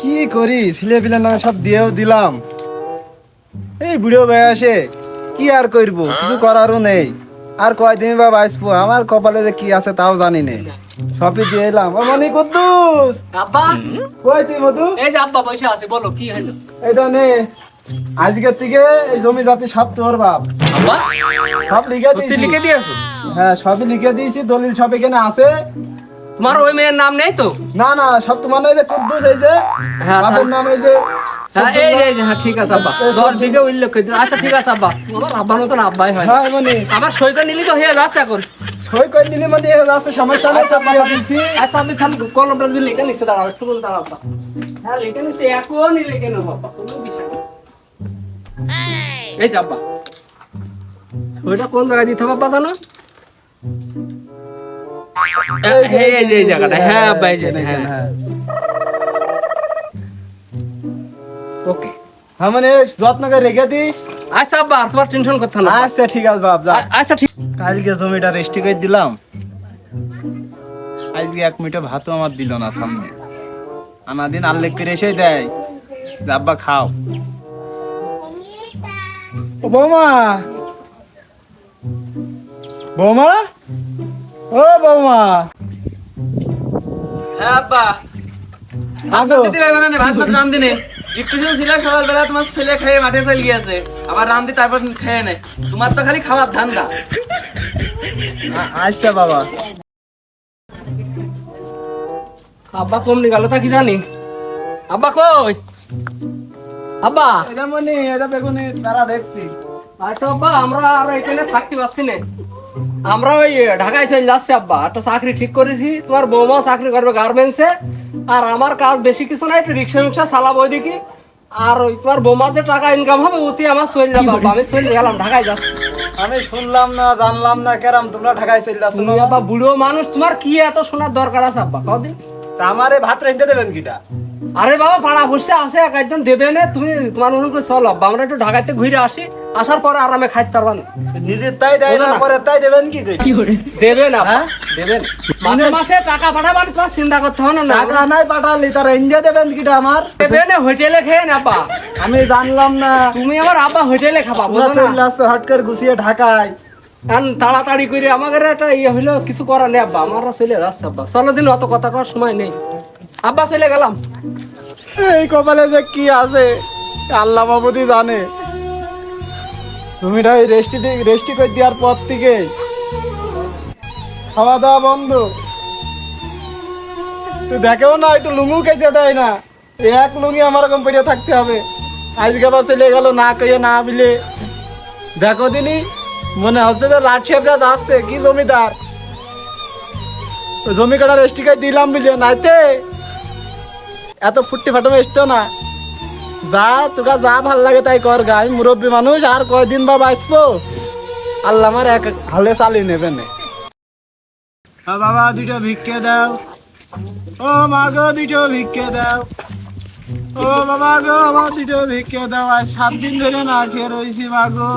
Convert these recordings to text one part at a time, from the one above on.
কি করি? ছেলে পিলে নামে সব দিয়েও দিলাম। এই বুড়ো বয়সে কি আর করব? কিছু করারও নেই। আর কয়দিন বা বাঁচবো? আমার কপালে যে কি আছে তাও জানি নেই সবই দিয়ে এলাম। ও মনি কুদ্দুস! আব্বা! কই তুই মধু? এই যে আব্বা বসে আছে বলো কি হলো? এই তো নে। আজকের থেকে এই জমি জাতি সব তোর বাপ। আব্বা? সব লিখে দিয়েছি লিখে দিয়েছ? হ্যাঁ সবই লিখে দিয়েছি। দলিল সব এখানে আছে। তোমার ওই মেয়ের নাম নেই তো? না না সব তোমার এই যে কুদ্দুস এই যে হ্যাঁ, বাপের হ্যাঁ। নাম এই যে হ্যাঁ এই যে এই হ্যাঁ ঠিক আছে আব্বা। দশ বিঘে উল্লেখ করে। আচ্ছা ঠিক আছে আব্বা। আমার আব্বার মতন আব্বাই হয়। হ্যাঁ মনি আমার সইটা নিলি তো হয়ে যাচ্ছে এখন। সই করে দিলে মানে এ যাচ্ছে সমস্যা নেই সব দিয়ে দিছি। আচ্ছা আপনি খালি কলমটা দিয়ে লিখে নিচ্ছে দাঁড়াও একটু বলতে দাঁড়াও আব্বা। হ্যাঁ লিখে এখনই লিখে নেব আব্বা কোনো বিষয় এই যে আব্বা। ওইটা কোন জায়গায় দিতে হবে আব্বা জানো? এই যে, এই জায়গাটা হ্যাঁ আব্বা এই যে হ্যাঁ হ্যাঁ। ওকে। হ্যাঁ মানে যত্ন করে রেখে দিস। আচ্ছা আব্বা তোমার টেনশন করতে না। আচ্ছা ঠিক আছে বাপ যা। আচ্ছা ঠিক কালকে জমিটা রেস্টি করে দিলাম। আজকে এক মিটার ভাতও আমার দিল না সামনে। আনা দিন আল্লেখ করে এসে দেয়। আব্বা খাও। ও বৌমা! বৌমা! ও বৌমা। হ্যাঁ আব্বা। আগো। দিতে পারবে না ভাত ভাত রান্ধি নে। ডিপ্রেশন ছিল সকালবেলা তোমার ছেলে খেয়ে মাঠে চলে গিয়েছে। আবার রান্ধি তারপর খেয়ে নেয় তোমার তো খালি খাওয়ার ধান্দা। আচ্ছা বাবা। আব্বা কমনি গেল তা কি জানি? আব্বা কই? আব্বা। এটা মনে এটা বেগুনি তারা দেখছি। আচ্ছা আব্বা আমরা আর এখানে থাকতে পারছি না। আমরা ওই ঢাকায় চলে যাচ্ছি আব্বা। একটা চাকরি ঠিক করেছি। তোমার বৌমা চাকরি করবে গার্মেন্টসে আর আমার কাজ বেশি কিছু নাই একটু রিক্সা মিক্সা চালাবো ওইদিকে। আর ওই তোমার বৌমা যে টাকা ইনকাম হবে ওতে আমার চলে যাব আব্বা। আমি চলে গেলাম ঢাকায় যাচ্ছি। আমি শুনলাম না জানলাম না কেরাম তোমরা ঢাকায় চলে যাচ্ছ আব্বা বুড়ো মানুষ তোমার কি এত শোনার দরকার আছে আব্বা? কদিন? তা আমারে ভাত রেঁধে দেবেন কিটা? আরে বাবা পাড়া বসে আছে এক একজন দেবে না তুমি তোমার মতন করে চলো। আমরা একটু ঢাকাতে ঘুরে আসি আসার পরে আরামে খাইতে পারবা না। নিজের তাই দেয় না পরে তাই দেবেন কি করি? দেবে না হ্যাঁ? দেবে না। মাসে মাসে টাকা পাঠাবানি তোমার চিন্তা করতে হবে না টাকা নাই পাঠালি তার ইন্ডিয়া দেবেন কিটা আমার? দেবে না হোটেলে খেয়ে না পা আমি জানলাম না। তুমি আমার আব্বা হোটেলে খাবা তোমরা বুঝো চলে না হট করে গুছিয়ে ঢাকায়। কারণ তাড়াতাড়ি করে আমাদের একটা ইয়ে হইল কিছু করার নেই আব্বা। আমরা চলে যাচ্ছি আব্বা। চলো দিন অত কথা করার সময় নেই। আব্বা, চলে গেলাম। এই কপালে যে কি আছে, আল্লাহ বাবুদি জানে। তুমি ওই রেস্টি রেস্টি করে দেওয়ার পর থেকে খাওয়া দাওয়া বন্ধ। তুই দেখেও না, একটু লুঙ্গু কেচে দেয় না। এক লুঙ্গি আমার রকম থাকতে হবে। আজকে আবার চলে গেল, না কইয়ে না বিলে। দেখো দিনই মনে হচ্ছে যে লাট শেপরা আসছে কি জমিদার? জমি কাটা রেস্টি করে দিলাম বিলে, নাইতে এত ফুটটি ফাটামে এসতো না? যা, তোকা যা ভালো লাগে তাই কর গা। আমি মুরব্বী মানুষ, আর কয়দিন বা বাঁচবো? আল্লাহ আমার এক হালে চালিয়ে নেবে না। বাবা, দুটো ভিক্ষে দাও। ও মা গো, দুটো ভিক্ষে দাও। ও বাবা গো, আমার দুটো ভিক্ষে দাও। আজ সাত দিন ধরে না খেয়ে রয়েছি মা গো।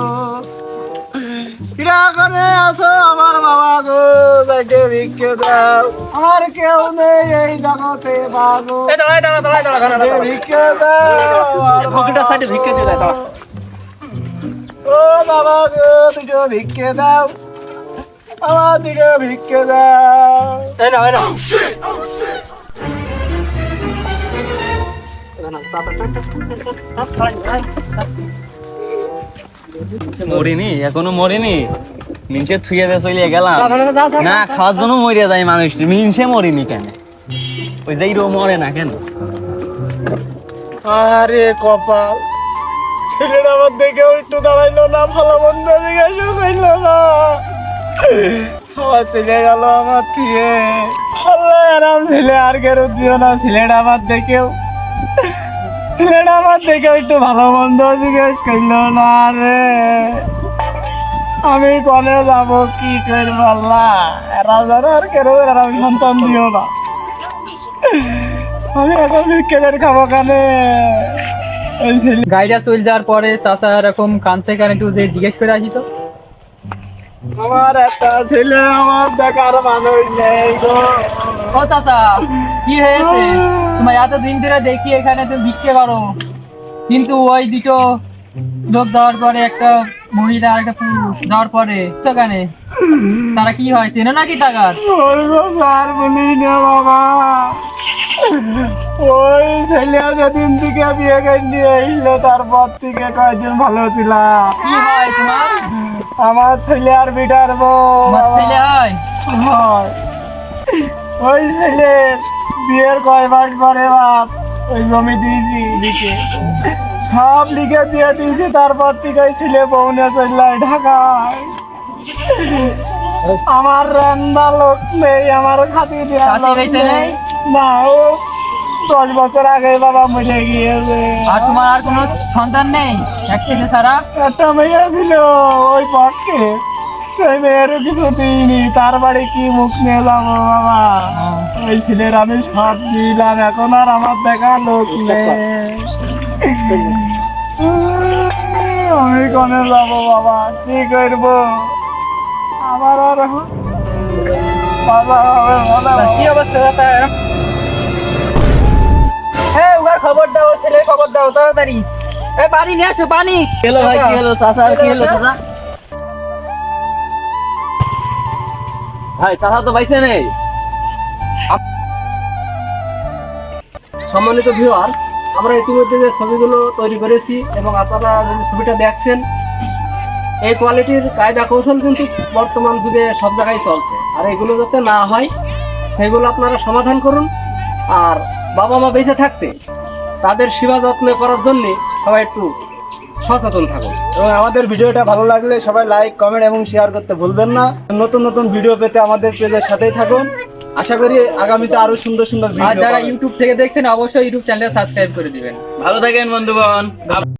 কিরা করে আছো আমার বাবা গো তাকে ভিক্ষে দাও আমার কেউ নেই এই জগতে মা গো এই দাঁড়াই দাঁড়া দাঁড়াই দাঁড়া দাঁড়া ভিক্ষে দাও ভুকিটা সাইডে ভিক্ষে দিয়ে দেয় ও বাবা গো দুটো ভিক্ষে দাও আমার দুটো ভিক্ষে দাও এই না এই না এই মরিনি এখনও মরিনি। মিনসে থুয়ে দিয়ে গেলাম। না খাওয়ার জন্য মরিয়া যায় মানুষ মিনসে মরিনি কেন? ওই যাই রো মরে না কেন? আরে কপাল ছেলেটা আমার দেখেও একটু দাঁড়াইলো না ভালো মন্দ জিজ্ঞাসা করল না। আমার ছেলে গেল আমার থেকে আল্লাহ আরাম ছেলে আর কেউ দিও না। ছেলেটা আমার দেখেও আমার দেখেও একটু ভালো মন্দ জিজ্ঞেস করল, না রে, আমি কনে যাব, কি করব আল্লাহ? এরা যেন আর কেউ আরাম সন্তান দিও না। আমি এখন ভিক্ষে করে খাব কানে। গাড়িটা চলে যাওয়ার পরে চাচা এরকম কানছে কানে একটু জিজ্ঞেস করে আসি তো। আমার একটা ছেলে আমার দেখার মানুষ নেই গো। ও চাচা কি হয়েছে? তোমার এত দিন ধরে দেখি এখানে তুমি ভিক্ষে করো। কিন্তু ওই দুটো লোক যাওয়ার পরে একটা মহিলা আর একটা পুরুষ যাওয়ার পরে সেখানে তারা কি হয় চেনো নাকি টাকার? স্যার বলি না বাবা। ওই ছেলে যেদিন থেকে বিয়ে করে নিয়ে এসলো তারপর থেকে কয়েকদিন ভালো ছিলাম। আমার ছেলে আর বিটার বউ। ওই ছেলে বিয়ের কয় মাস পরে বাপ ওই জমি দিয়েছি লিখে সব লিখে দিয়ে দিয়েছি তারপর থেকে ওই ছেলে বউ নিয়ে ঢাকায়। আমার রান্না লোক নেই আমার খাতি দেওয়া না ও দশ বছর আগে বাবা মরে গিয়েছে। আর তোমার আর কোনো সন্তান নেই? এক ছেলে ছাড়া? একটা মেয়ে ছিল ওই পক্ষে সেই মেয়েরও কিছু দিইনি তার বাড়ি কি মুখ নিয়ে যাব বাবা ওই ছেলের আমি সব দিলাম এখন আর আমার দেখা লোক নেই। আমি কনে যাব বাবা কি করব? আমার আর এখন বাবা কি অবস্থা? খবর দাও ছেলের খবর দাও তাড়াতাড়ি। এ পানি নিয়ে আসো পানি। হলো ভাই কি হলো চাচা কি হলো চাচা? ভাই চাচা তো পাইছে নেই সম্মানিত ভিউয়ার্স আমরা ইতিমধ্যে যে ছবিগুলো তৈরি করেছি এবং আপনারা যদি ছবিটা দেখছেন এই কোয়ালিটির কায়দা কৌশল কিন্তু বর্তমান যুগে সব জায়গায় চলছে। আর এগুলো যাতে না হয় সেগুলো আপনারা সমাধান করুন। আর বাবা মা বেঁচে থাকতে তাদের সেবা যত্ন করার জন্যে সবাই একটু সচেতন থাকুন। এবং আমাদের ভিডিওটা ভালো লাগলে সবাই লাইক কমেন্ট এবং শেয়ার করতে ভুলবেন না। নতুন নতুন ভিডিও পেতে আমাদের পেজের সাথেই থাকুন। আশা করি আগামীতে আরও সুন্দর সুন্দর আর ভিডিও যারা পাবেন। ইউটিউব থেকে দেখছেন অবশ্যই ইউটিউব চ্যানেল সাবস্ক্রাইব করে দিবেন। ভালো থাকেন বন্ধুগণ।